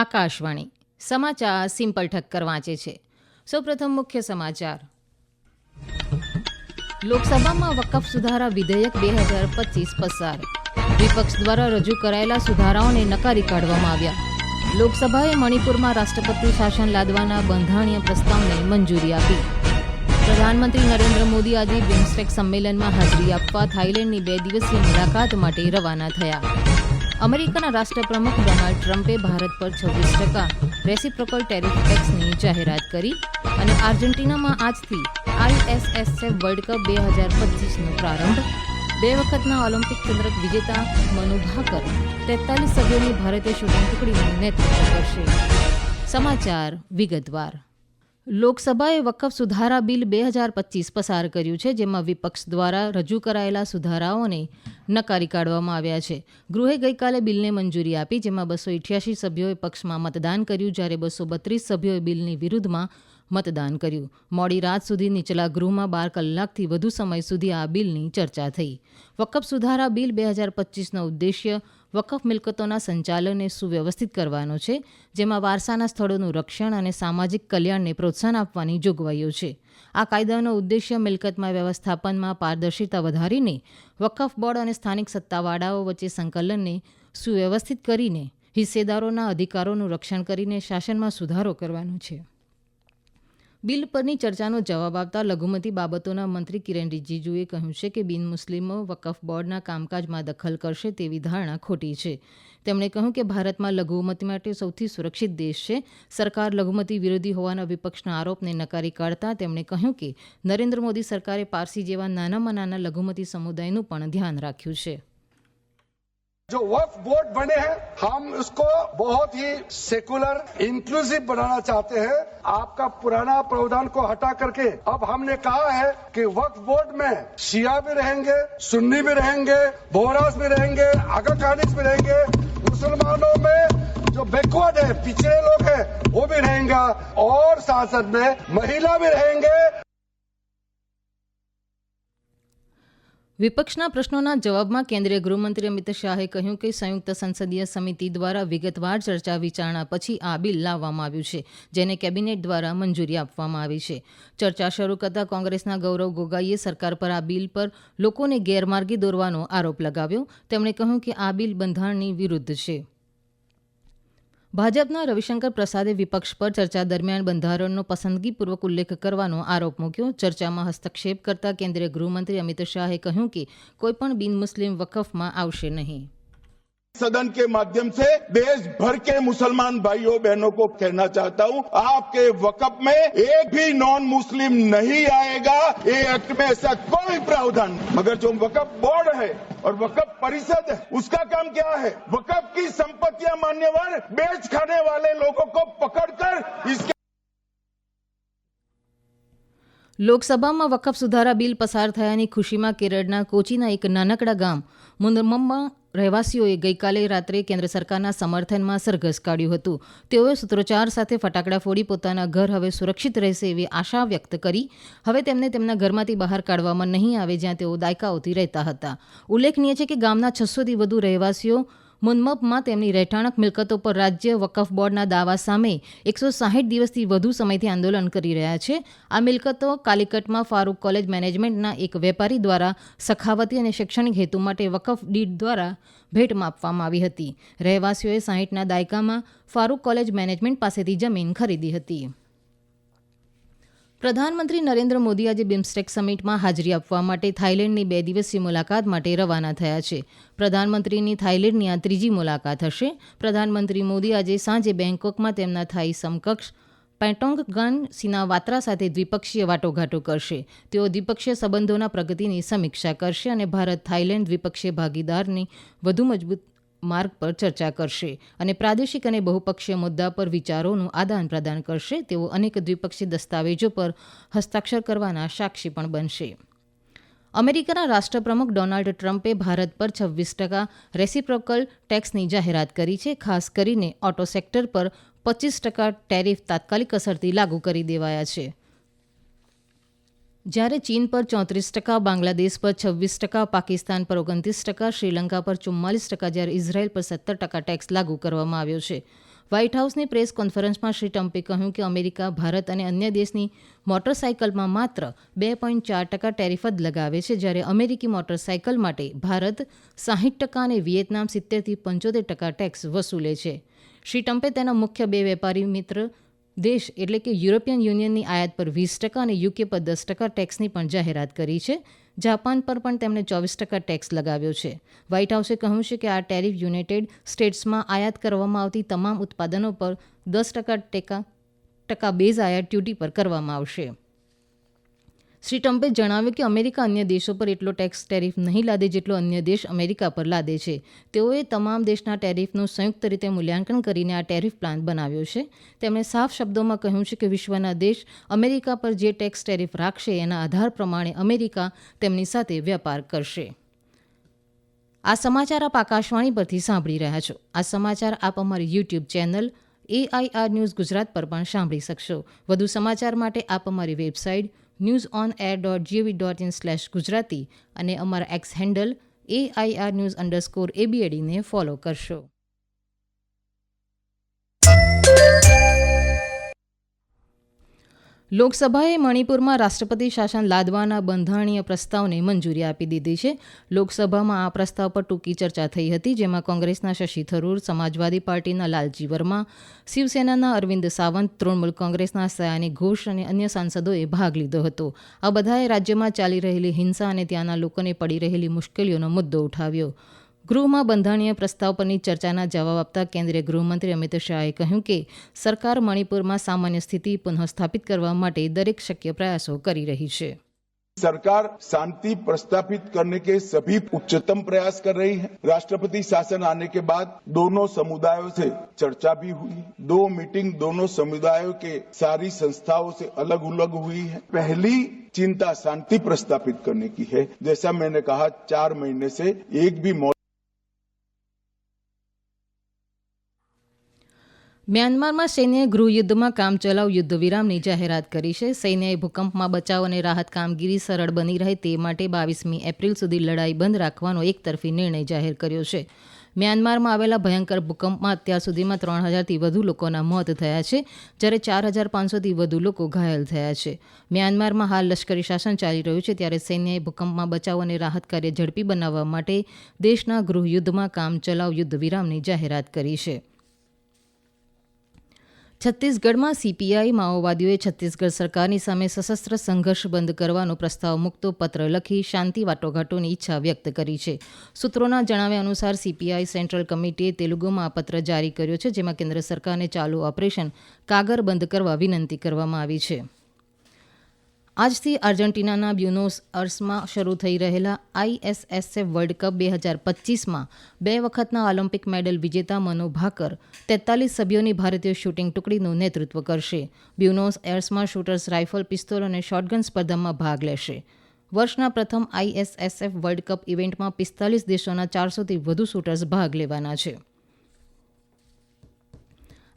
આકાશવાણી. સમાચાર સિમ્પલ ઠક્કર વાંચે છે. સૌપ્રથમ મુખ્ય સમાચાર. લોકસભામાં વકફ સુધારા વિધેયક બે હજાર પચીસ પસાર. વિપક્ષ દ્વારા રજૂ કરાયેલા સુધારાઓને નકારી કાઢવામાં આવ્યા. લોકસભાએ મણિપુરમાં રાષ્ટ્રપતિ શાસન લાદવાના બંધારણીય પ્રસ્તાવને મંજૂરી આપી. પ્રધાનમંત્રી નરેન્દ્ર મોદી આજે બિમ્સ્ટેક સંમેલનમાં હાજરી આપવા થાઇલેન્ડની બે દિવસીય મુલાકાત માટે રવાના થયા. અમેરિકાના રાષ્ટ્રપ્રમુખ ડોનાલ્ડ ટ્રમ્પે ભારત પર છવ્વીસ ટકા રેસિપ્રોકલ ટેરિફ ટેક્સની જાહેરાત કરી અને આર્જેન્ટિનામાં આજથી આઈએસએસએફ વર્લ્ડ કપ બે હજાર પચીસનો પ્રારંભ. બે વખતના ઓલિમ્પિક ચંદ્રક વિજેતા મનુ ભાકર તેતાલીસ સભ્યોની ભારતીય શૂટિંગ ટુકડીનું નેતૃત્વ કરશે. સમાચાર વિગતવાર. લોકસભાએ વકફ સુધારા બિલ બે હજાર પચીસ પસાર કર્યું છે, જેમાં વિપક્ષ દ્વારા રજૂ કરાયેલા સુધારાઓને નકારી કાઢવામાં આવ્યા છે. ગૃહે ગઈકાલે બિલને મંજૂરી આપી, જેમાં બસો ઇઠ્યાસી સભ્યોએ પક્ષમાં મતદાન કર્યું, જ્યારે બસો બત્રીસ સભ્યોએ બિલની વિરુદ્ધમાં મતદાન કર્યું. મોડી રાત સુધી નીચલા ગૃહમાં બાર કલાકથી વધુ સમય સુધી આ બિલની ચર્ચા થઈ. વકફ સુધારા બિલ બે હજાર પચીસનો ઉદ્દેશ્ય વકફ મિલકતોના સંચાલનને સુવ્યવસ્થિત કરવાનો છે, જેમાં વારસાના સ્થળોનું રક્ષણ અને સામાજિક કલ્યાણને પ્રોત્સાહન આપવાની જોગવાઈઓ છે. આ કાયદાનો ઉદ્દેશ્ય મિલકતમાં વ્યવસ્થાપનમાં પારદર્શિતા વધારીને વકફ બોર્ડ અને સ્થાનિક સત્તાવાળાઓ વચ્ચે સંકલનને સુવ્યવસ્થિત કરીને હિસ્સેદારોના અધિકારોનું રક્ષણ કરીને શાસનમાં સુધારો કરવાનો છે. બિલ પરની ચર્ચાનો જવાબ આપતા લઘુમતી બાબતોના મંત્રી કિરેન રિજિજુએ કહ્યું છે કે બિન મુસ્લિમો વકફ બોર્ડના કામકાજમાં દખલ કરશે તેવી ધારણા ખોટી છે. તેમણે કહ્યું કે ભારતમાં લઘુમતી માટે સૌથી સુરક્ષિત દેશ છે. સરકાર લઘુમતી વિરોધી હોવાના વિપક્ષના આરોપને નકારી કાઢતા તેમણે કહ્યું કે નરેન્દ્ર મોદી સરકારે પારસી જેવા નાનામાં નાના લઘુમતી સમુદાયનું પણ ધ્યાન રાખ્યું છે. जो वक्फ बोर्ड बने हैं, हम उसको बहुत ही सेकुलर इंक्लूसिव बनाना चाहते हैं। आपका पुराना प्रावधान को हटा करके अब हमने कहा है कि वक्फ बोर्ड में शिया भी रहेंगे, सुन्नी भी रहेंगे बोहरास भी रहेंगे, आगा खानिस भी रहेंगे। मुसलमानों में जो बैकवर्ड है, पिछड़े लोग हैं, वो भी रहेंगे और सांसद में महिला भी रहेंगे। વિપક્ષના પ્રશ્નોના જવાબમાં કેન્દ્રીય ગૃહમંત્રી અમિત શાહે કહ્યું કે સંયુક્ત સંસદીય સમિતિ દ્વારા વિગતવાર ચર્ચા વિચારણા પછી આ બિલ લાવવામાં આવ્યું છે, જેને કેબિનેટ દ્વારા મંજૂરી આપવામાં આવી છે. ચર્ચા શરૂ કરતાં કોંગ્રેસના ગૌરવ ગોગાઈએ સરકાર પર આ બિલ પર લોકોને ગેરમાર્ગે દોરવાનો આરોપ લગાવ્યો. તેમણે કહ્યું કે આ બિલ બંધારણની વિરુદ્ધ છે. ભાજપના રવિશંકર પ્રસાદે વિપક્ષ પર ચર્ચા દરમિયાન બંધારણનો પસંદગીપૂર્વક ઉલ્લેખ કરવાનો આરોપ મૂક્યો. ચર્ચામાં હસ્તક્ષેપ કરતા કેન્દ્રીય ગૃહમંત્રી અમિત શાહે કહ્યું કે કોઈપણ બિન મુસ્લિમ વકફમાં આવશે નહીં. सदन के माध्यम से देश भर के मुसलमान भाइयों बहनों को कहना चाहता हूं आपके वकफ में एक भी नॉन मुस्लिम नहीं आएगा ये एक्ट में ऐसा कोई प्रावधान नहीं। मगर जो वकफ बोर्ड है और वकफ परिषद है उसका काम क्या है वकफ की संपत्तियां मान्यवर बेच खाने वाले लोगों को पकड़कर इसके લોકસભામાં વકફ સુધારા બિલ પસાર થયાની ખુશીમાં કેરળના કોચીના એક નાનકડા ગામ મુંદરમમાં રહેવાસીઓએ ગઈકાલે રાત્રે કેન્દ્ર સરકારના સમર્થનમાં સરઘસ કાઢ્યું હતું. તેઓએ સૂત્રોચ્ચાર સાથે ફટાકડા ફોડી પોતાના ઘર હવે સુરક્ષિત રહેશે એવી આશા વ્યક્ત કરી. હવે તેમને તેમના ઘરમાંથી બહાર કાઢવામાં નહીં આવે જ્યાં તેઓ દાયકાઓથી રહેતા હતા. ઉલ્લેખનીય છે કે ગામના છસોથી વધુ રહેવાસીઓ મુનમપમાં તેમની રહેઠાણક મિલકતો પર રાજ્ય વકફ બોર્ડના દાવા સામે એકસો સાહીઠ દિવસથી વધુ સમયથી આંદોલન કરી રહ્યા છે. આ મિલકતો કાલિકટમાં ફારૂક કોલેજ મેનેજમેન્ટના એક વેપારી દ્વારા સખાવતી અને શૈક્ષણિક હેતુ માટે વકફ ડીડ દ્વારા ભેટમાં આપવામાં આવી હતી. રહેવાસીઓએ સાહીઠના દાયકામાં ફારૂક કોલેજ મેનેજમેન્ટ પાસેથી જમીન ખરીદી હતી. પ્રધાનમંત્રી નરેન્દ્ર મોદી આજે બિમ્સ્ટેક સમિટમાં હાજરી આપવા માટે થાઇલેન્ડની બે દિવસીય મુલાકાત માટે રવાના થયા છે. પ્રધાનમંત્રીની થાઇલેન્ડની આ ત્રીજી મુલાકાત હશે. પ્રધાનમંત્રી મોદી આજે સાંજે બેંકોકમાં તેમના થાઈ સમકક્ષ પેટોંગ ગાન સિનાવાત્રા સાથે દ્વિપક્ષીય વાટોઘાટો કરશે. તેઓ દ્વિપક્ષીય સંબંધોના પ્રગતિની સમીક્ષા કરશે અને ભારત થાઇલેન્ડ દ્વિપક્ષીય ભાગીદારની વધુ મજબૂત માર્ગ પર ચર્ચા કરશે અને પ્રાદેશિક અને બહુપક્ષીય મુદ્દા પર વિચારોનું આદાન પ્રદાન કરશે. તેઓ અનેક દ્વિપક્ષી દસ્તાવેજો પર હસ્તાક્ષર કરવાના સાક્ષી પણ બનશે. અમેરિકાના રાષ્ટ્રપ્રમુખ ડોનાલ્ડ ટ્રમ્પે ભારત પર છવ્વીસ ટકા રેસિપ્રોકલ ટેક્સની જાહેરાત કરી છે. ખાસ કરીને ઓટો સેક્ટર પર પચીસ ટકા ટેરિફ તાત્કાલિક અસરથી લાગુ કરી દેવાયા છે. જ્યારે ચીન પર ચોત્રીસ ટકા, બાંગ્લાદેશ પર છવ્વીસ ટકા, પાકિસ્તાન પર ઓગણત્રીસ ટકા, શ્રીલંકા પર ચુમ્માલીસ ટકા જ્યારે ઇઝરાયલ પર સત્તર ટકા ટેક્સ લાગુ કરવામાં આવ્યો છે. વ્હાઇટ હાઉસની પ્રેસ કોન્ફરન્સમાં શ્રી ટ્રમ્પે કહ્યું કે અમેરિકા, ભારત અને અન્ય દેશની મોટરસાયકલમાં માત્ર બે પોઈન્ટ ચાર ટકા ટેરિફ જ લગાવે છે, જ્યારે અમેરિકી મોટરસાયકલ માટે ભારત સાહીઠ ટકા અને વિયેતનામ સિત્તેરથી પંચોતેર ટકા ટેક્સ વસૂલે છે. શ્રી ટ્રમ્પે તેના મુખ્ય બે વેપારી મિત્ર દેશ એટલે કે યુરોપિયન યુનિયનની આયાત પર વીસ ટકા અને યુકે પર દસ ટકા ટેક્સની પણ જાહેરાત કરી છે. જાપાન પર પણ તેમણે ચોવીસ ટકા ટેક્સ લગાવ્યો છે. વ્હાઇટ હાઉસે કહ્યું છે કે આ ટેરિફ યુનાઇટેડ સ્ટેટ્સમાં આયાત કરવામાં આવતી તમામ ઉત્પાદનો પર દસ ટકા ટેકા, ટકા બેઝ આયાત ડ્યુટી પર કરવામાં આવશે. શ્રી ટ્રમ્પે જણાવ્યું કે અમેરિકા અન્ય દેશો પર એટલો ટેક્સ ટેરિફ નહીં લાદે જેટલો અન્ય દેશ અમેરિકા પર લાદે છે. તેઓએ તમામ દેશના ટેરિફનું સંયુક્ત રીતે મૂલ્યાંકન કરીને આ ટેરિફ પ્લાન બનાવ્યો છે. તેમણે સાફ શબ્દોમાં કહ્યું છે કે વિશ્વના દેશ અમેરિકા પર જે ટેક્સ ટેરિફ રાખશે એના આધાર પ્રમાણે અમેરિકા તેમની સાથે વેપાર કરશે. આ સમાચાર આપ આકાશવાણી પરથી સાંભળી રહ્યા છો. આ સમાચાર આપ અમારી YouTube channel AIR news Gujarat પર પણ સાંભળી શકશો. વધુ સમાચાર માટે આપ અમારી website news on air dot gov dot in slash Gujarati અને અમારા X handle AIR news underscore એબીએડીને follow કરશો. લોકસભાએ મણિપુરમાં રાષ્ટ્રપતિ શાસન લાદવાના બંધારણીય પ્રસ્તાવને મંજૂરી આપી દીધી છે. લોકસભામાં આ પ્રસ્તાવ પર ટૂંકી ચર્ચા થઈ હતી, જેમાં કોંગ્રેસના શશી થરૂર, સમાજવાદી પાર્ટીના લાલજી વર્મા, શિવસેનાના અરવિંદ સાવંત, તૃણમૂલ કોંગ્રેસના સયાની ઘોષ અને અન્ય સાંસદોએ ભાગ લીધો હતો. આ બધાએ રાજ્યમાં ચાલી રહેલી હિંસા અને ત્યાંના લોકોને પડી રહેલી મુશ્કેલીઓનો મુદ્દો ઉઠાવ્યો. ગૃહમાં બંધારણીય પ્રસ્તાવ પરની ચર્ચાના જવાબ આપતા કેન્દ્રીય ગૃહમંત્રી અમિત શાહે કહ્યું કે સરકાર મણિપુરમાં સામાન્ય સ્થિતિ પુનઃસ્થાપિત કરવા માટે દરેક શક્ય પ્રયાસો કરી રહી છે सरकार शांति प्रस्तापित करने के सभी उच्चतम प्रयास कर रही है राष्ट्रपति शासन आने के बाद दोनों समुदायों से चर्चा भी हुई दो मीटिंग दोनों समुदायों के सारी संस्थाओं से अलग अलग हुई है पहली चिंता शांति प्रस्तापित करने की है जैसा मैंने कहा चार महीने से एक भी મ્યાનમારમાં સૈન્યએ ગૃહયુદ્ધમાં કામચલાઉ યુદ્ધ વિરામની જાહેરાત કરી છે. સૈન્યએ ભૂકંપમાં બચાવ અને રાહત કામગીરી સરળ બની રહે તે માટે બાવીસમી એપ્રિલ સુધી લડાઈ બંધ રાખવાનો એકતરફી નિર્ણય જાહેર કર્યો છે. મ્યાનમારમાં આવેલા ભયંકર ભૂકંપમાં અત્યાર સુધીમાં ત્રણ હજારથી વધુ લોકોના મોત થયા છે, જ્યારે ચાર હજાર પાંચસોથી વધુ લોકો ઘાયલ થયા છે. મ્યાનમારમાં હાલ લશ્કરી શાસન ચાલી રહ્યું છે, ત્યારે સૈન્યએ ભૂકંપમાં બચાવ અને રાહત કાર્ય ઝડપી બનાવવા માટે દેશના ગૃહયુદ્ધમાં કામચલાઉ યુદ્ધ વિરામની જાહેરાત કરી છે. છત્તીસગઢમાં સીપીઆઈ માઓવાદીઓએ છત્તીસગઢ સરકારની સામે સશસ્ત્ર સંઘર્ષ બંધ કરવાનો પ્રસ્તાવ મૂકતો પત્ર લખી શાંતિ વાટોઘાટોની ઈચ્છા વ્યક્ત કરી છે. સૂત્રોના જણાવ્યા અનુસાર સીપીઆઈ સેન્ટ્રલ કમિટીએ તેલુગુમાં આ પત્ર જારી કર્યો છે, જેમાં કેન્દ્ર સરકારને ચાલુ ઓપરેશન કાગર બંધ કરવા વિનંતી કરવામાં આવી છે. આજથી આર્જેન્ટિનાના બ્યુનોસ અર્સમાં શરૂ થઈ રહેલા આઈએસએસએફ વર્લ્ડ કપ બે હજાર પચીસમાં બે વખતના ઓલિમ્પિક મેડલ વિજેતા મનો ભાકર તેતાલીસ સભ્યોની ભારતીય શૂટિંગ ટુકડીનું નેતૃત્વ કરશે. બ્યુનોસ એર્સમાં શૂટર્સ રાઇફલ પિસ્તોલ અને શોટગન સ્પર્ધામાં ભાગ લેશે. વર્ષના પ્રથમ આઈએસએસએફ વર્લ્ડ કપ ઇવેન્ટમાં પિસ્તાલીસ દેશોના ચારસોથી વધુ શૂટર્સ ભાગ લેવાના છે.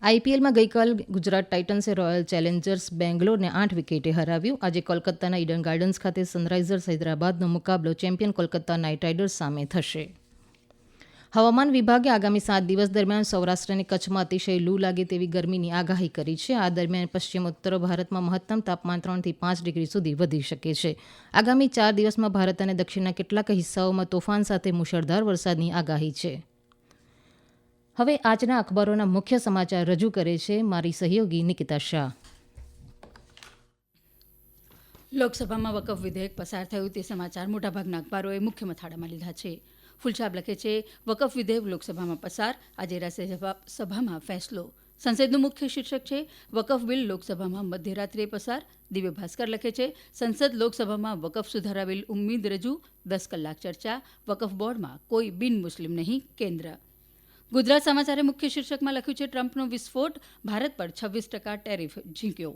આઈપીએલમાં ગઈકાલ ગુજરાત ટાઇટન્સે રોયલ ચેલેન્જર્સ બેંગ્લોરને આઠ વિકેટે હરાવ્યું. આજે કોલકાતાના ઈડન ગાર્ડન્સ ખાતે સનરાઇઝર્સ હૈદરાબાદનો મુકાબલો ચેમ્પિયન કોલકાતા નાઇટ રાઇડર્સ સામે થશે. હવામાન વિભાગે આગામી સાત દિવસ દરમિયાન સૌરાષ્ટ્ર અને કચ્છમાં અતિશય લૂ લાગે તેવી ગરમીની આગાહી કરી છે. આ દરમિયાન પશ્ચિમ ઉત્તર ભારતમાં મહત્તમ તાપમાન ત્રણથી પાંચ ડિગ્રી સુધી વધી શકે છે. આગામી ચાર દિવસમાં ભારત અને દક્ષિણના કેટલાક હિસ્સાઓમાં તોફાન સાથે મુશળધાર વરસાદની આગાહી છે. હવે આજના અખબારોના મુખ્ય સમાચાર રજૂ કરે છે મારી સહયોગી નિકિતા શાહ. લોકસભામાં વકફ વિધેયક પસાર થયું તે સમાચાર મોટાભાગના અખબારોએ મુખ્ય મથાળામાં લીધા છે. ફૂલછાપ લખે છે, વકફ વિધેયક લોકસભામાં પસાર, આજે રાજ્યસભામાં ફેસલો. સંસદનું મુખ્ય શીર્ષક છે, વકફ બિલ લોકસભામાં મધ્યરાત્રિએ પસાર. દિવ્ય ભાસ્કર લખે છે, સંસદ લોકસભામાં વકફ સુધારા બિલ ઉમ્મીદ રજૂ, દસ કલાક ચર્ચા, વકફ બોર્ડમાં કોઈ બિન મુસ્લિમ નહીં, કેન્દ્ર. ગુજરાત સમાચારે મુખ્ય શીર્ષકમાં લખ્યું છે, ટ્રમ્પનો વિસ્ફોટ, ભારત પર છવ્વીસ ટકા ટેરિફ ઝીંક્યો.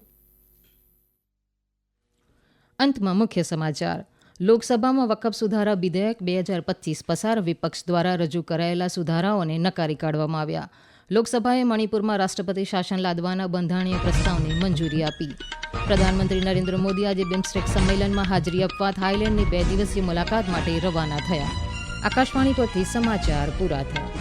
અંતમાં મુખ્ય સમાચાર. લોકસભામાં વકફ સુધારા વિધેયક બે હજાર પચીસ પસાર વિપક્ષ દ્વારા રજૂ કરાયેલા સુધારાઓને નકારી કાઢવામાં આવ્યા. લોકસભાએ મણિપુરમાં રાષ્ટ્રપતિ શાસન લાદવાના બંધારણીય પ્રસ્તાવને મંજૂરી આપી. પ્રધાનમંત્રી નરેન્દ્ર મોદી આજે બિમ્સ્ટેક સંમેલનમાં હાજરી આપવા થાઇલેન્ડની બે દિવસીય મુલાકાત માટે રવાના થયા. આકાશવાણી પરથી સમાચાર પૂરા થયા.